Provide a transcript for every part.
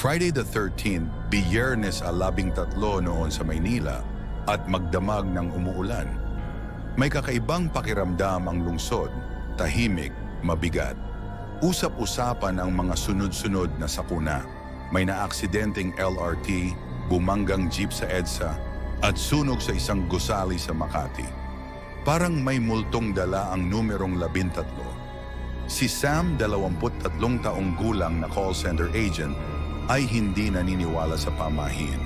Friday the 13th, biyernes alabing tatlo noon sa Maynila at magdamag ng umuulan. May kakaibang pakiramdam ang lungsod, tahimik, mabigat. Usap-usapan ang mga sunod-sunod na sakuna. May naaksidenteng LRT, bumanggang jeep sa EDSA at sunog sa isang gusali sa Makati. Parang may multong dala ang numerong labintatlo. Si Sam, 23 taong gulang na call center agent, ay hindi naniniwala sa pamahiin.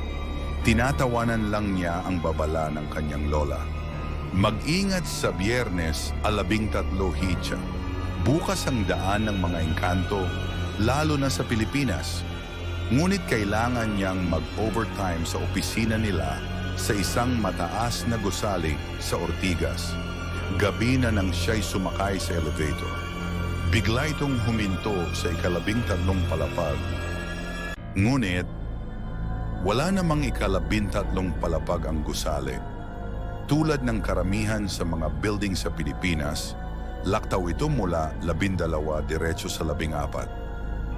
Tinatawanan lang niya ang babala ng kanyang lola. Mag-ingat sa biyernes, alabing tatlo hitya. Bukas ang daan ng mga engkanto, lalo na sa Pilipinas. Ngunit kailangan niyang mag-overtime sa opisina nila sa isang mataas na gusali sa Ortigas. Gabi na nang siya'y sumakay sa elevator. Bigla itong huminto sa ikalabing tatlong palapag. Ngunit, wala namang ikalabing tatlong palapag ang gusali. Tulad ng karamihan sa mga building sa Pilipinas, laktaw ito mula labindalawa diretso sa labing apat.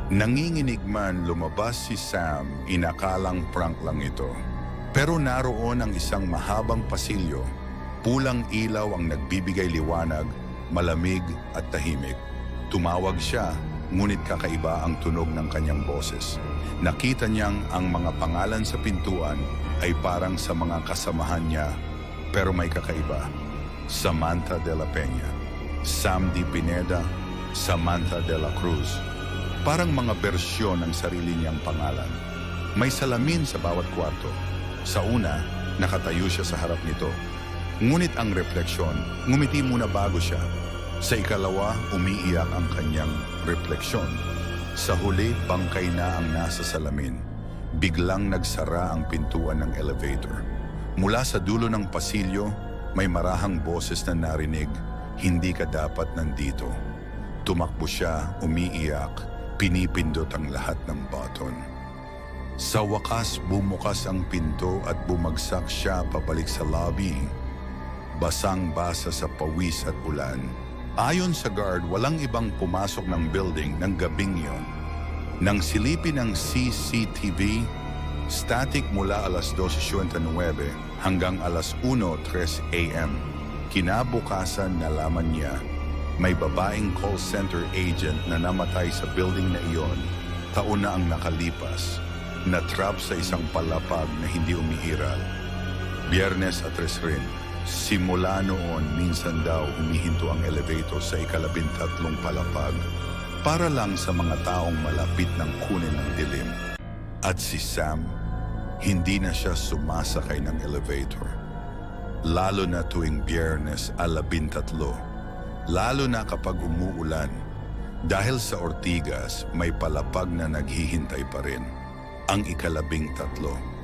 Nanginginig man lumabas si Sam, inakalang prank lang ito. Pero naroon ang isang mahabang pasilyo, pulang ilaw ang nagbibigay liwanag, malamig at tahimik. Tumawag siya, ngunit kakaiba ang tunog ng kanyang boses. Nakita niyang ang mga pangalan sa pintuan ay parang sa mga kasamahan niya, pero may kakaiba. Samantha de la Peña, Sam Di Pineda, Samantha de la Cruz. Parang mga bersyon ng sarili niyang pangalan. May salamin sa bawat kwarto. Sa una, nakatayo siya sa harap nito. Ngunit ang refleksyon, ngumiti muna bago siya. Sa ikalawa, umiiyak ang kanyang refleksyon. Sa huli, bangkay na ang nasa salamin. Biglang nagsara ang pintuan ng elevator. Mula sa dulo ng pasilyo, may marahang boses na narinig, hindi ka dapat nandito. Tumakbo siya, umiiyak, pinipindot ang lahat ng button. Sa wakas, bumukas ang pinto at bumagsak siya pabalik sa lobby. Basang-basa sa pawis at ulan. Ayon sa guard, walang ibang pumasok ng building ng gabing yon. Nang silipin ng CCTV, static mula alas 12.29 hanggang alas 1.03 a.m. Kinabukasan nalaman niya may babaeng call center agent na namatay sa building na iyon taon na ang nakalipas na trap sa isang palapag na hindi umiiral. Biyernes at rin, simula noon minsan daw humihinto ang elevator sa ikalabintatlong palapag para lang sa mga taong malapit ng kunin ng dilim. At si Sam, hindi na siya sumasakay ng elevator. Lalo na tuwing biyernes alabintatlo. Lalo na kapag umuulan. Dahil sa Ortigas, may palapag na naghihintay pa rin. Ang ikalabing tatlo.